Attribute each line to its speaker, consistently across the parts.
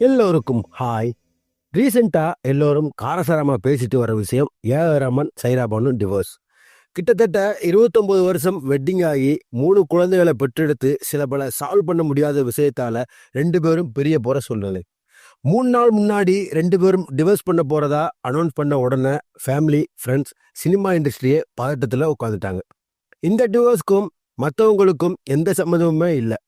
Speaker 1: எல்லோருக்கும் ஹாய் ரீசெண்டாக எல்லோரும் காரசாரமாக பேசிட்டு வர விஷயம் ஏ ரமன் சைராபானு டிவோர்ஸ் கிட்டத்தட்ட இருபத்தொம்போது வருஷம் வெட்டிங் ஆகி மூணு குழந்தைகளை பெற்றெடுத்து சில பல சால்வ் பண்ண முடியாத விஷயத்தால் ரெண்டு பேரும் பெரிய போகிற சூழ்நிலை. மூணு நாள் முன்னாடி ரெண்டு பேரும் டிவோர்ஸ் பண்ண போகிறதா அனௌன்ஸ் பண்ண உடனே ஃபேமிலி ஃப்ரெண்ட்ஸ் சினிமா இண்டஸ்ட்ரியே பதட்டத்தில் உட்காந்துட்டாங்க இந்த டிவோர்ஸ்க்கும் மற்றவங்களுக்கும் எந்த சம்மந்தமுமே இல்லை.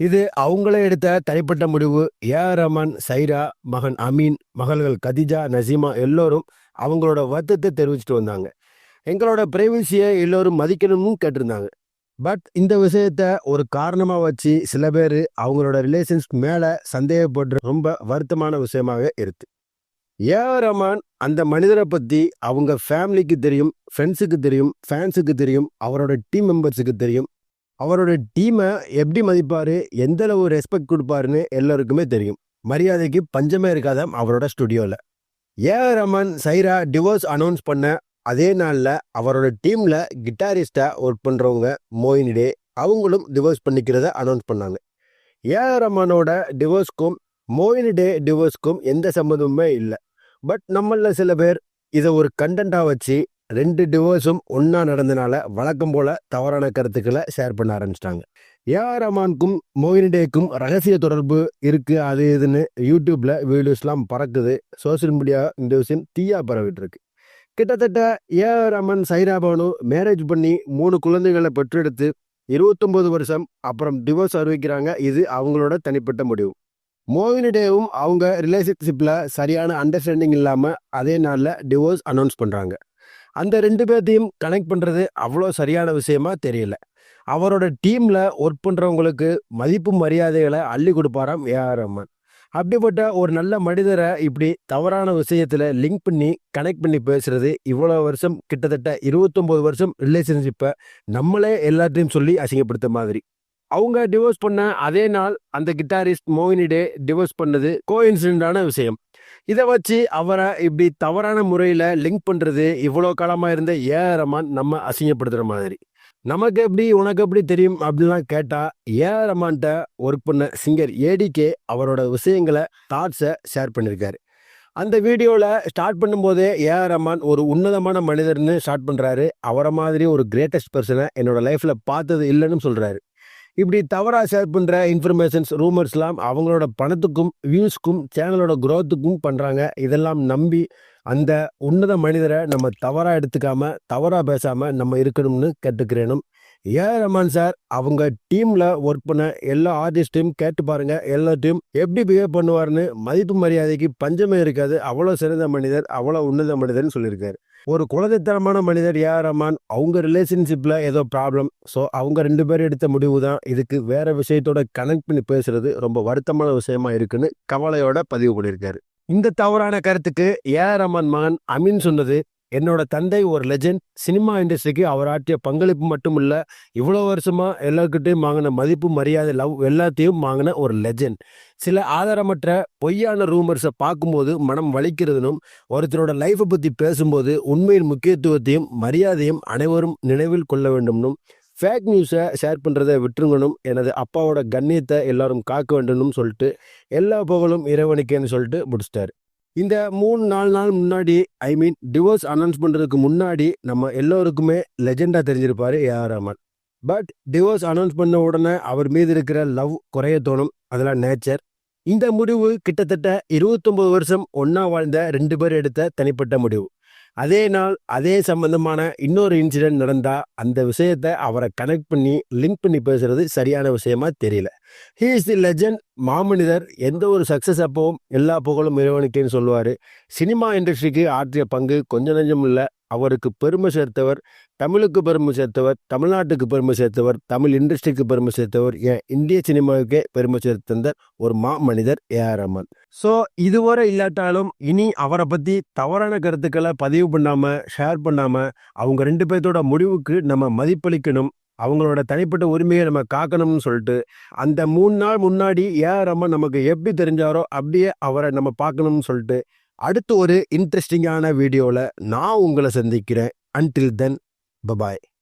Speaker 1: இது அவங்களே எடுத்த தனிப்பட்ட முடிவு. ஏ ரமன் சைரா மகன் அமீன் மகள்கள் கதிஜா நசீமா எல்லோரும் அவங்களோட வருத்தத்தை தெரிவிச்சிட்டு வந்தாங்க. எங்களோட பிரைவசியை எல்லோரும் மதிக்கணும்னு கேட்டிருந்தாங்க. பட் இந்த விஷயத்த ஒரு காரணமாக வச்சு சில பேர் அவங்களோட ரிலேஷன்ஸ் மேலே சந்தேகப்படுற ரொம்ப வருத்தமான விஷயமாக இருக்கு. ஏ ஆர் அந்த மனிதரை பற்றி அவங்க ஃபேமிலிக்கு தெரியும் ஃப்ரெண்ட்ஸுக்கு தெரியும் ஃபேன்ஸுக்கு தெரியும் அவரோட டீம் மெம்பர்ஸுக்கு தெரியும் அவரோட டீமை எப்படி மதிப்பாரு எந்த அளவு ரெஸ்பெக்ட் கொடுப்பாருன்னு எல்லோருக்குமே தெரியும். மரியாதைக்கு பஞ்சமே இருக்காத அவரோட ஸ்டுடியோவில் A R Rahman Saira divorce announce பண்ண அதே நாளில் அவரோட டீமில் கிட்டாரிஸ்டாக ஒர்க் பண்ணுறவங்க மோயினிடே அவங்களும் டிவோர்ஸ் பண்ணிக்கிறத அனௌன்ஸ் பண்ணாங்க. ஏ ஆர் ரமனோட டிவோர்ஸ்க்கும் மோயினிடே டிவோர்ஸ்க்கும் எந்த சம்மந்தமுமே இல்லை. பட் நம்மளில் சில பேர் இதை ஒரு கண்டென்ட்டாக வச்சு ரெண்டு டிவோர்ஸும் ஒன்றா நடந்தனால வழக்கம் போல தவறான கருத்துக்களை ஷேர் பண்ண ஆரம்பிச்சிட்டாங்க. ஏஆர் ரமானுக்கும் மோகினிடேக்கும் ரகசிய தொடர்பு இருக்குது அது இதுன்னு யூடியூப்பில் வீடியோஸ்லாம் பறக்குது சோசியல் மீடியா இந்த விஷயம் தீயா பரவிட்டு இருக்கு கிட்டத்தட்ட ஏஆர் ரமன் சைராபானு மேரேஜ் பண்ணி மூணு குழந்தைகளை பெற்றெடுத்து இருபத்தொம்போது வருஷம் அப்புறம் டிவோர்ஸ் அறிவிக்கிறாங்க இது அவங்களோட தனிப்பட்ட முடிவு. மோகினிடேவும் அவங்க ரிலேஷன்ஷிப்பில் சரியான அண்டர்ஸ்டாண்டிங் இல்லாமல் அதே நாளில் டிவோர்ஸ் அனௌன்ஸ் பண்ணுறாங்க அந்த ரெண்டு பேர்த்தையும் கனெக்ட் பண்ணுறது அவ்வளோ சரியான விஷயமா தெரியல. அவரோட டீமில் ஒர்க் பண்ணுறவங்களுக்கு மதிப்பு மரியாதைகளை அள்ளி கொடுப்பாராம் ஏஆர் ரஹ்மான். அப்படிப்பட்ட ஒரு நல்ல மனிதரை இப்படி தவறான விஷயத்தில் லிங்க் பண்ணி கனெக்ட் பண்ணி பேசுகிறது இவ்வளோ வருஷம் கிட்டத்தட்ட இருபத்தொம்போது வருஷம் ரிலேஷன்ஷிப்பை நம்மளே எல்லாத்தையும் சொல்லி அசிங்கப்படுத்த மாதிரி. அவங்க டிவோர்ஸ் பண்ண அதே நாள் அந்த கிட்டாரிஸ்ட் மோகினிடே டிவோர்ஸ் பண்ணது கோ விஷயம். இதை வச்சு அவரை இப்படி தவறான முறையில் லிங்க் பண்ணுறது இவ்வளோ காலமாக இருந்த ஏ ஆர் ரமான் நம்ம அசிங்கப்படுத்துகிற மாதிரி. நமக்கு எப்படி உனக்கு எப்படி தெரியும் அப்படின்லாம் கேட்டால் ஏ ஆர் ரமான்கிட்ட ஒர்க் பண்ண சிங்கர் ஏடிகே அவரோட விஷயங்களை தாட்ஸை ஷேர் பண்ணியிருக்காரு அந்த வீடியோவில் ஸ்டார்ட் பண்ணும்போதே ஏ ஆர் ரமான் ஒரு உன்னதமான மனிதர்னு ஸ்டார்ட் பண்ணுறாரு அவரை மாதிரி ஒரு கிரேட்டஸ்ட் பர்சனை என்னோடய லைஃப்பில் பார்த்தது இல்லைன்னு சொல்கிறாரு இப்படி தவறாக ஷேர் பண்ணுற இன்ஃபர்மேஷன்ஸ் ரூமர்ஸ்லாம் அவங்களோட பணத்துக்கும் வியூஸ்க்கும் சேனலோட க்ரோத்துக்கும் பண்ணுறாங்க இதெல்லாம் நம்பி அந்த உன்னத மனிதரை நம்ம தவறாக எடுத்துக்காமல் தவறாக பேசாமல் நம்ம இருக்கணும்னு கேட்டுக்கிறேனும். ஏ. ரமான் சார் அவங்க டீமில் ஒர்க் பண்ண எல்லா ஆர்டிஸ்ட்டையும் கேட்டு பாருங்க. எல்லாத்தையும் எப்படி பிஹேவ் பண்ணுவார்னு மதிப்பு மரியாதைக்கு பஞ்சமே இருக்காது. அவ்வளோ சிறந்த மனிதர் அவ்வளோ உன்னத மனிதர்னு சொல்லியிருக்காரு. ஒரு குழந்தைத்தனமான மனிதர் ஏ. ஆர். அவங்க ரிலேஷன்ஷிப்பில் ஏதோ ப்ராப்ளம் ஸோ அவங்க ரெண்டு பேரும் எடுத்த முடிவு தான். இதுக்கு வேறு விஷயத்தோட கனெக்ட் பண்ணி பேசுறது ரொம்ப வருத்தமான விஷயமா இருக்குன்னு கவலையோட பதிவு பண்ணியிருக்காரு. இந்த தவறான கருத்துக்கு ஏ. ஆர். மகன் அமீன் சொன்னது என்னோட தந்தை ஒரு லெஜெண்ட் சினிமா இண்டஸ்ட்ரிக்கு அவர் ஆற்றிய பங்களிப்பு மட்டும் இல்லை இவ்வளோ வருஷமாக எல்லாருக்கிட்டையும் வாங்கின மதிப்பு மரியாதை லவ் எல்லாத்தையும் வாங்கின ஒரு லெஜெண்ட் சில ஆதாரமற்ற பொய்யான ரூமர்ஸை பார்க்கும்போது மனம் வலிக்கிறதுனும் ஒருத்தரோட லைஃப்பை பற்றி பேசும்போது உண்மையின் முக்கியத்துவத்தையும் மரியாதையும் அனைவரும் நினைவில் கொள்ள வேண்டும்னும் ஃபேக் நியூஸை ஷேர் பண்ணுறதை விட்டுருங்கணும் எனது அப்பாவோட கண்ணியத்தை எல்லாரும் காக்க வேண்டும்னு சொல்லிட்டு எல்லா புகழும் இறைவனுக்கேன்னு சொல்லிட்டு முடிச்சிட்டாரு. இந்த மூணு நாலு நாள் முன்னாடி ஐ மீன் டிவோர்ஸ் அனௌன்ஸ் பண்ணுறதுக்கு முன்னாடி நம்ம எல்லோருக்குமே லெஜெண்டாக தெரிஞ்சிருப்பாரு AR Rahman but divorce announce பண்ண உடனே அவர் மீது இருக்கிற லவ் குறைய தோணும். அதெல்லாம் நேச்சர் இந்த முடிவு கிட்டத்தட்ட இருபத்தொம்பது வருஷம் ஒன்றா வாழ்ந்த ரெண்டு பேர் எடுத்த தனிப்பட்ட முடிவு. அதே நாள் அதே சம்பந்தமான இன்னொரு இன்சிடென்ட் நடந்தால் அந்த விஷயத்தை அவரை கனெக்ட் பண்ணி லிங்க் பண்ணி பேசுறது சரியான விஷயமா தெரியல. ஹீ இஸ் தி லெஜண்ட் மாமனிதர் எந்த ஒரு சக்ஸஸ் அப்பவும் எல்லா புகழும் இறைவனுக்கேன்னு சொல்லுவார். சினிமா இண்டஸ்ட்ரிக்கு ஆற்றிய பங்கு கொஞ்சம் நஞ்சம் இல்லை. அவருக்கு பெருமை சேர்த்தவர் தமிழுக்கு பெருமை சேர்த்தவர் தமிழ்நாட்டுக்கு பெருமை சேர்த்தவர் தமிழ் இண்டஸ்ட்ரிக்கு பெருமை சேர்த்தவர் ஏன் இந்திய சினிமாவுக்கே பெருமை சேர்த்தந்த ஒரு மா மனிதர் ஏ ஆர் ரமன் ஸோ இதுவரை இல்லாட்டாலும் இனி அவரை பற்றி தவறான கருத்துக்களை பதிவு பண்ணாமல் ஷேர் பண்ணாமல் அவங்க ரெண்டு பேர்த்தோட முடிவுக்கு நம்ம மதிப்பளிக்கணும் அவங்களோட தனிப்பட்ட உரிமையை நம்ம காக்கணும்னு சொல்லிட்டு அந்த மூணு நாள் முன்னாடி ஏ ஆர் நமக்கு எப்படி தெரிஞ்சாரோ அப்படியே அவரை நம்ம பார்க்கணும்னு சொல்லிட்டு அடுத்து ஒரு இன்ட்ரெஸ்டிங்கான வீடியோவில் நான் உங்களை சந்திக்கிறேன். Until then Bye-bye.